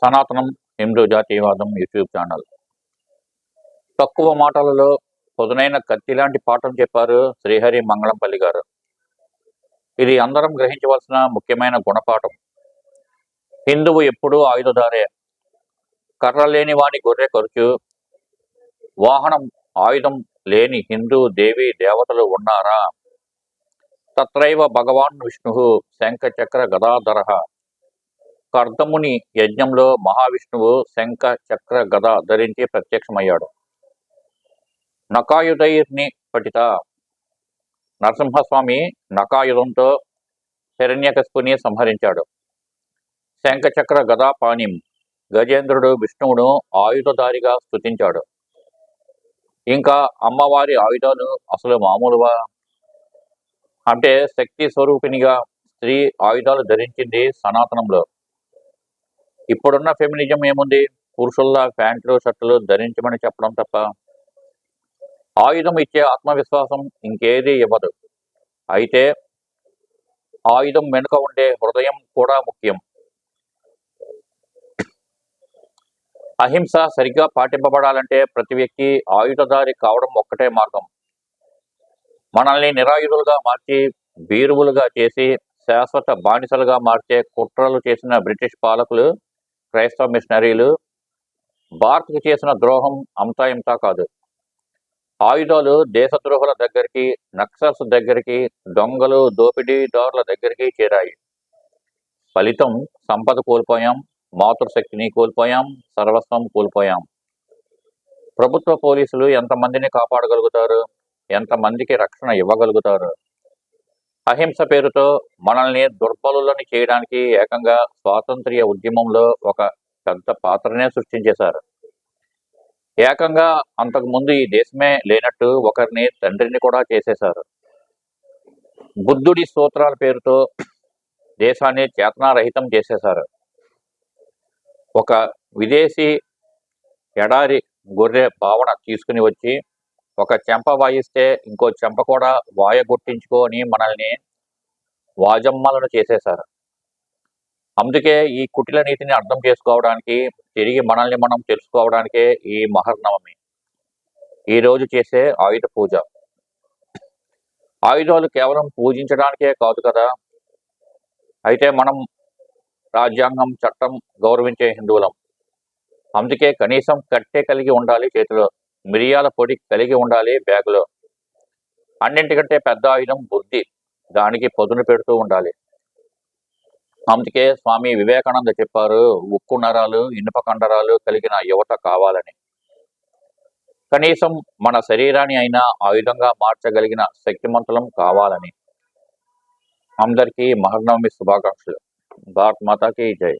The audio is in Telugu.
సనాతనం హిందూ జాతీయవాదం యూట్యూబ్ ఛానల్. తక్కువ మాటలలో పొదునైన కత్తి లాంటి పాఠం చెప్పారు శ్రీహరి మంగళంపల్లి గారు. ఇది అందరం గ్రహించవలసిన ముఖ్యమైన గుణపాఠం. హిందువు ఎప్పుడూ ఆయుధదారే కర్ర లేని వాని గొర్రె ఖర్చు వాహనం ఆయుధం లేని హిందూ దేవి దేవతలు ఉన్నారా? తత్రైవ భగవాన్ విష్ణు శంఖ చక్ర గదాధర. కర్దముని యజ్ఞంలో మహావిష్ణువు శంఖ చక్ర గద ధరించి ప్రత్యక్షమయ్యాడు. నకాయుధైర్ని పఠిత నరసింహస్వామి నకాయుధంతో శరణ్యకస్పుని సంహరించాడు. శంఖచక్ర గదా పాణిం గజేంద్రుడు విష్ణువును ఆయుధధారిగా స్తుతించాడు. ఇంకా అమ్మవారి ఆయుధాలు అసలు మామూలువా? అంటే శక్తి స్వరూపిణిగా స్త్రీ ఆయుధాలు ధరించింది సనాతనంలో. ఇప్పుడున్న ఫెమినిజం ఏముంది? పురుషుల్లా ప్యాంట్లు షర్టులు ధరించమని చెప్పడం తప్ప ఆయుధం ఇచ్చే ఆత్మవిశ్వాసం ఇంకేది ఇవ్వదు. అయితే ఆయుధం వెనుక ఉండే హృదయం కూడా ముఖ్యం. అహింస సరిగ్గా పాటింపబడాలంటే ప్రతి వ్యక్తి ఆయుధదారి కావడం ఒక్కటే మార్గం. మనల్ని నిరాయుధులుగా మార్చి బీరువులుగా చేసి శాశ్వత బానిసలుగా మార్చే కుట్రలు చేసిన బ్రిటిష్ పాలకులు క్రైస్తవ మిషనరీలు భారత్కు చేసిన ద్రోహం అంతా ఇంతా కాదు. ఆయుధాలు దేశద్రోహుల దగ్గరికి నక్సల్స్ దగ్గరికి దొంగలు దోపిడీదారుల దగ్గరికి చేరాయి. ఫలితం సంపద కోల్పోయాం మాతృశక్తిని కోల్పోయాం సర్వస్వం కోల్పోయాం. ప్రభుత్వ పోలీసులు ఎంతమందిని కాపాడగలుగుతారు? ఎంతమందికి రక్షణ ఇవ్వగలుగుతారు? అహింస పేరుతో మనల్ని దుర్బలులను చేయడానికి ఏకంగా స్వాతంత్ర్య ఉద్యమంలో ఒక పెద్ద పాత్రనే సృష్టించేశారు. ఏకంగా అంతకుముందు ఈ దేశమే లేనట్టు ఒకరిని తండ్రిని కూడా చేసేశారు. బుద్ధుడి సూత్రాల పేరుతో దేశాన్ని చేతనారహితం చేసేశారు. ఒక విదేశీ ఎడారి గొర్రె భావన తీసుకుని వచ్చి ఒక చెంప వాయిస్తే ఇంకో చెంప కూడా వాయ గుర్తించుకొని మనల్ని వాజమ్మలను చేసేశారు. అందుకే ఈ కుటిల నీతిని అర్థం చేసుకోవడానికి తిరిగి మనల్ని మనం తెలుసుకోవడానికే ఈ మహర్నవమి. ఈ రోజు చేసే ఆయుధ పూజ. ఆయుధాలు కేవలం పూజించడానికే కాదు కదా? అయితే మనం రాజ్యాంగం చట్టం గౌరవించే హిందువులం. అందుకే కనీసం కట్టే కలిగి ఉండాలి చేతిలో. మిరియాల పొడి కలిగి ఉండాలి బ్యాగులో. అన్నింటికంటే పెద్ద ఆయుధం బుద్ధి. దానికి పొదును పెడుతూ ఉండాలి. అందుకే స్వామి వివేకానంద చెప్పారు ఉక్కు నరాలు ఇనుప కండరాలు కలిగిన యువత కావాలని. కనీసం మన శరీరాన్ని అయినా ఆయుధంగా మార్చగలిగిన శక్తిమంతులం కావాలని. అందరికీ మహర్నవమి శుభాకాంక్షలు. భారత్ మాతాకి జై.